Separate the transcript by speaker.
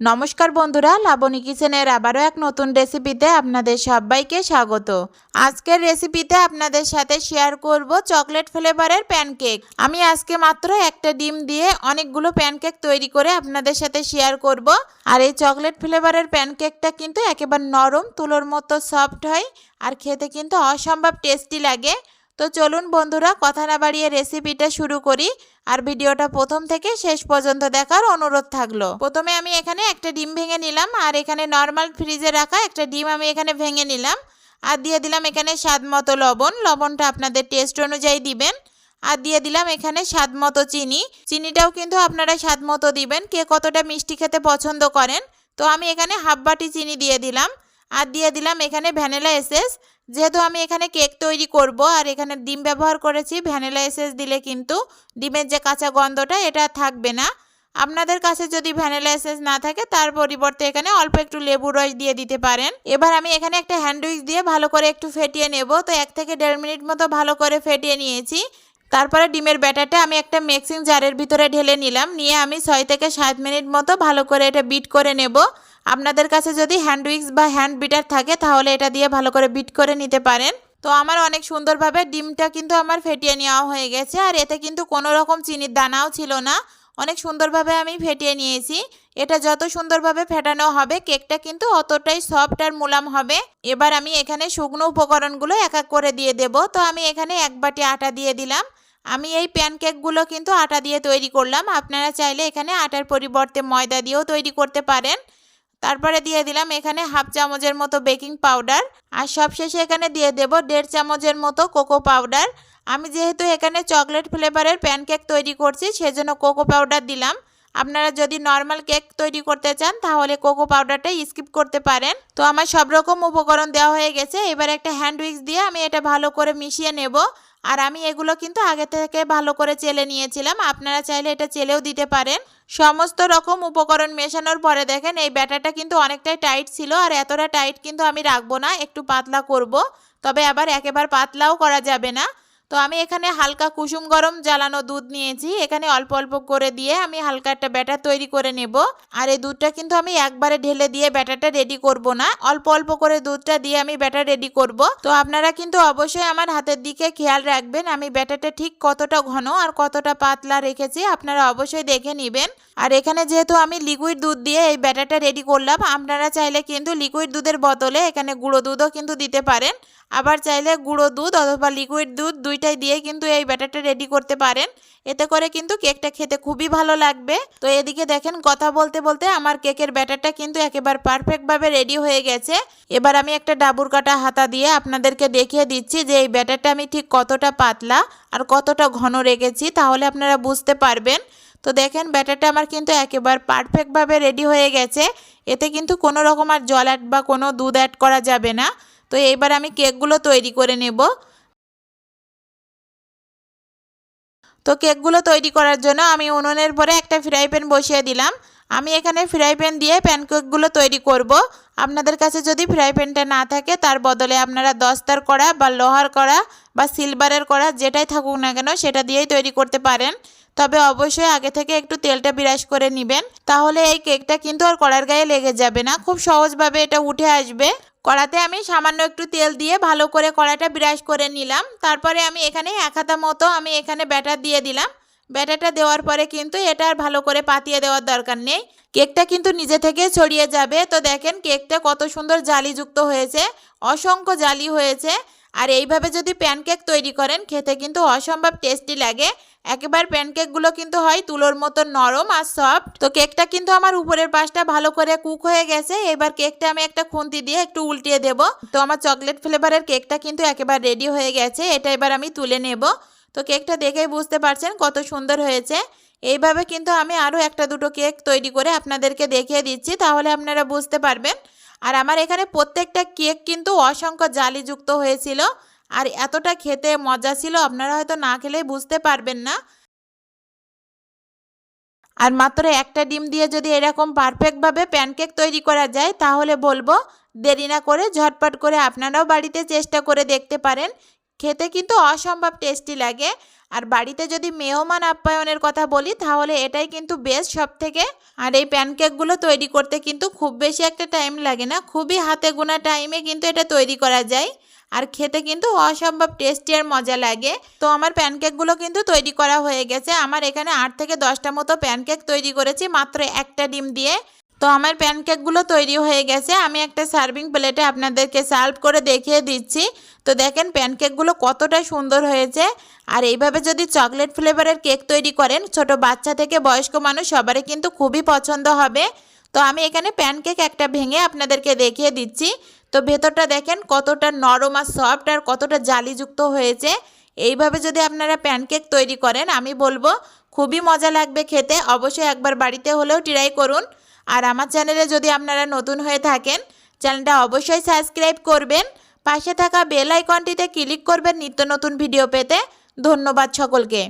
Speaker 1: নমস্কার বন্ধুরা, লাবণী কিচেনের আবারও এক নতুন রেসিপিতে আপনাদের সবাইকে স্বাগত। আজকের রেসিপিতে আপনাদের সাথে শেয়ার করব চকলেট ফ্লেভারের প্যানকেক। আমি আজকে মাত্র একটা ডিম দিয়ে অনেকগুলো প্যানকেক তৈরি করে আপনাদের সাথে শেয়ার করব। আর এই চকলেট ফ্লেভারের প্যানকেকটা কিন্তু একেবারে নরম, তুলোর মতো সফট হয় আর খেতে কিন্তু অসম্ভব টেস্টি লাগে। তো চলুন বন্ধুরা, কথা না বাড়িয়ে রেসিপিটা শুরু করি। আর ভিডিওটা প্রথম থেকে শেষ পর্যন্ত দেখার অনুরোধ থাকল। প্রথমে আমি এখানে একটা ডিম ভেঙে নিলাম, আর এখানে নর্মাল ফ্রিজে রাখা একটা ডিম আমি এখানে ভেঙে নিলাম। আর দিয়ে দিলাম এখানে স্বাদ মতো লবণ। লবণটা আপনাদের টেস্ট অনুযায়ী দিবেন। আর দিয়ে দিলাম এখানে স্বাদ মতো চিনি। চিনিটাও কিন্তু আপনারা স্বাদ মতো দিবেন। কে কতটা মিষ্টি খেতে পছন্দ করেন, তো আমি এখানে হাফ বাটি চিনি দিয়ে দিলাম। আর দিয়ে দিলাম এখানে ভ্যানিলা এসেস। যেহেতু আমি এখানে কেক তৈরি করব আর এখানে ডিম ব্যবহার করেছি, ভ্যানিলা এসেস দিলে কিন্তু ডিমের যে কাঁচা গন্ধটা এটা থাকবে না। আপনাদের কাছে যদি ভ্যানিলা এসেস না থাকে, তার পরিবর্তে এখানে অল্প একটু লেবু রস দিয়ে দিতে পারেন। এবার আমি এখানে একটা হ্যান্ডউইচ দিয়ে ভালো করে একটু ফেটিয়ে নেব। তো এক থেকে দেড় মিনিট মতো ভালো করে ফেটিয়ে নিয়েছি। তারপরে ডিমের ব্যাটারটা আমি একটা মিক্সিং জারের ভিতরে ঢেলে নিলাম। নিয়ে আমি ছয় থেকে সাত মিনিট মতো ভালো করে এটা বিট করে নেব। আপনাদের কাছে যদি হ্যান্ড উইক্স বা হ্যান্ড বিটার থাকে, তাহলে এটা দিয়ে ভালো করে বিট করে নিতে পারেন। তো আমার অনেক সুন্দরভাবে ডিমটা কিন্তু আমার ফেটিয়ে নেওয়া হয়ে গেছে, আর এতে কিন্তু কোনো রকম চিনির দানাও ছিল না। অনেক সুন্দরভাবে আমি ফেটিয়ে নিয়েছি। এটা যত সুন্দরভাবে ফেটানো হবে, কেকটা কিন্তু অতটাই সফট আর মুলাম হবে। এবার আমি এখানে শুকনো উপকরণগুলো এক এক করে দিয়ে দেব। তো আমি এখানে এক বাটি আটা দিয়ে দিলাম। আমি এই প্যানকেকগুলো কিন্তু আটা দিয়ে তৈরি করলাম। আপনারা চাইলে এখানে আটার পরিবর্তে ময়দা দিয়েও তৈরি করতে পারেন। তারপরে দিয়ে দিলাম এখানে হাফ চামচের মতো বেকিং পাউডার আর সবশেষে এখানে দিয়ে দেব দেড় চামচের মতো কোকো পাউডার। আমি যেহেতু এখানে চকলেট ফ্লেভারের প্যানকেক তৈরি করছি, সেজন্য কোকো পাউডার দিলাম। আপনারা যদি নর্মাল কেক তৈরি করতে চান, তাহলে কোকো পাউডারটা স্কিপ করতে পারেন। তো আমার সব রকম উপকরণ দেওয়া হয়ে গেছে। এবার একটা হ্যান্ড উইক্স দিয়ে আমি এটা ভালো করে মিশিয়ে নেব। আর আমি এগুলো কিন্তু আগে থেকে ভালো করে চেলে নিয়েছিলাম। আপনারা চাইলে এটা চেলেও দিতে পারেন। সমস্ত রকম উপকরণ মেশানোর পরে দেখেন, এই ব্যাটারটা কিন্তু অনেকটাই টাইট ছিল আর এতটা টাইট কিন্তু আমি রাখব না, একটু পাতলা করব। তবে আবার একেবারে পাতলাও করা যাবে না। তো আমি এখানে হালকা কুসুম গরম জ্বালানো দুধ নিয়েছি। এখানে অল্প অল্প করে দিয়ে আমি হালকা একটা ব্যাটার তৈরি করে নেব। আর এই দুধটা কিন্তু আমি একবারে ঢেলে দিয়ে ব্যাটারটা রেডি করব না। অল্প অল্প করে দুধটা দিয়ে আমি ব্যাটার রেডি করব। তো আপনারা কিন্তু অবশ্যই আমার হাতের দিকে খেয়াল রাখবেন আমি ব্যাটারটা ঠিক কতটা ঘন আর কতটা পাতলা রেখেছি, আপনারা অবশ্যই দেখে নেবেন। আর এখানে যেহেতু আমি লিকুইড দুধ দিয়ে এই ব্যাটারটা রেডি করলাম, আপনারা চাইলে কিন্তু লিকুইড দুধের বদলে এখানে গুঁড়ো দুধও কিন্তু দিতে পারেন। আবার চাইলে গুঁড়ো দুধ অথবা লিকুইড দুধ দুইটাই দিয়ে কিন্তু এই ব্যাটারটা রেডি করতে পারেন। এতে করে কিন্তু কেকটা খেতে খুবই ভালো লাগবে। তো এদিকে দেখেন, কথা বলতে বলতে আমার কেকের ব্যাটারটা কিন্তু একেবারে পারফেক্টভাবে রেডি হয়ে গেছে। এবার আমি একটা ডাবুর কাটা হাতা দিয়ে আপনাদেরকে দেখিয়ে দিচ্ছি যে এই ব্যাটারটা আমি ঠিক কতটা পাতলা আর কতটা ঘন রেখেছি, তাহলে আপনারা বুঝতে পারবেন। তো দেখেন, ব্যাটারটা আমার কিন্তু একেবারে পারফেক্টভাবে রেডি হয়ে গেছে। এতে কিন্তু কোনো রকম আর জল অ্যাড বা কোনো দুধ অ্যাড করা যাবে না। তো এইবার আমি কেকগুলো তৈরি করে নেব। তো কেকগুলো তৈরি করার জন্য আমি উনুনের পরে একটা ফ্রাই প্যান বসিয়ে দিলাম। আমি এখানে ফ্রাই প্যান দিয়ে প্যানকেকগুলো তৈরি করব। আপনাদের কাছে যদি ফ্রাই প্যানটা না থাকে, তার বদলে আপনারা দস্তার করা বা লোহার করা বা সিলভারের করা যেটাই থাকুক না কেন, সেটা দিয়েই তৈরি করতে পারেন। তবে অবশ্যই আগে থেকে একটু তেলটা বিরাজ করে নেবেন। তাহলে এই কেকটা কিন্তু আর কড়ার গায়ে লেগে যাবে না। খুব সহজভাবে এটা উঠে আসবে। কড়াতে আমি সামান্য একটু তেল দিয়ে ভালো করে কড়াটা বিরাজ করে নিলাম। তারপরে আমি এখানে এক হাতা মতো আমি এখানে ব্যাটার দিয়ে দিলাম। ব্যাটারটা দেওয়ার পরে কিন্তু এটা আর ভালো করে পাতিয়ে দেওয়ার দরকার নেই। কেকটা কিন্তু নিজে থেকে ছড়িয়ে যাবে। তো দেখেন কেকটা কত সুন্দর জালিযুক্ত হয়েছে, অসংখ্য জালি হয়েছে। আর এইভাবে যদি প্যানকেক তৈরি করেন, খেতে কিন্তু অসম্ভব টেস্টি লাগে। একেবারে প্যানকেকগুলো কিন্তু হয় তুলোর মতো নরম আর সফট। তো কেকটা কিন্তু আমার উপরের পাশটা ভালো করে কুক হয়ে গেছে। এবার কেকটা আমি একটা খুন্তি দিয়ে একটু উল্টিয়ে দেব। তো আমার চকলেট ফ্লেভারের কেকটা কিন্তু একেবারে রেডি হয়ে গেছে। এটা এবার আমি তুলে নেব। তো কেকটা দেখেই বুঝতে পারছেন কত সুন্দর হয়েছে। এইভাবে কিন্তু আমি আরও একটা দুটো কেক তৈরি করে আপনাদেরকে দেখিয়ে দিচ্ছি, তাহলে আপনারা বুঝতে পারবেন। আর আমার এখানে প্রত্যেকটা কেক কিন্তু অসংখ্য জালিযুক্ত হয়েছিল। আর এতটা খেতে মজা ছিল, আপনারা হয়তো না খেলেই বুঝতে পারবেন না। আর মাত্র একটা ডিম দিয়ে যদি এরকম পারফেক্টভাবে প্যানকেক তৈরি করা যায়, তাহলে বলব দেরি না করে ঝটপট করে আপনারাও বাড়িতে চেষ্টা করে দেখতে পারেন। খেতে কিন্তু অসম্ভব টেস্টি লাগে। আর বাড়িতে যদি মেহমান আপ্যায়নের কথা বলি, তাহলে এটাই কিন্তু বেস্ট সব থেকে আর এই প্যানকেকগুলো তৈরি করতে কিন্তু খুব বেশি একটা টাইম লাগে না, খুবই হাতে গোনা টাইমে কিন্তু এটা তৈরি করা যায়। আর খেতে কিন্তু অসম্ভব টেস্টি আর মজা লাগে। তো আমার প্যানকেকগুলো কিন্তু তৈরি করা হয়ে গেছে। আমার এখানে আট থেকে দশটা মতো প্যানকেক তৈরি করেছি, মাত্র একটা ডিম দিয়ে। তো আমার প্যানকেকগুলো তৈরি হয়ে গেছে। আমি একটা সার্ভিং প্লেটে আপনাদেরকে সার্ভ করে দেখিয়ে দিচ্ছি। তো দেখেন প্যানকেকগুলো কতটা সুন্দর হয়েছে। আর এইভাবে যদি চকলেট ফ্লেভারের কেক তৈরি করেন, ছোট বাচ্চা থেকে বয়স্ক মানুষ সবারই কিন্তু খুবই পছন্দ হবে। তো আমি এখানে প্যানকেক একটা ভেঙে আপনাদেরকে দেখিয়ে দিচ্ছি। তো ভেতরটা দেখেন কতটা নরম আর সফট আর কতটা জালিযুক্ত হয়েছে। এইভাবে যদি আপনারা প্যানকেক তৈরি করেন, আমি বলব খুবই মজা লাগবে খেতে। অবশ্যই একবার বাড়িতে হলেও ট্রাই করুন। আর আমার চ্যানেলে যদি আপনারা নতুন হয়ে থাকেন, চ্যানেলটা অবশ্যই সাবস্ক্রাইব করবেন, পাশে থাকা বেল আইকনটিতে ক্লিক করবেন নিত্য নতুন ভিডিও পেতে। ধন্যবাদ সকলকে।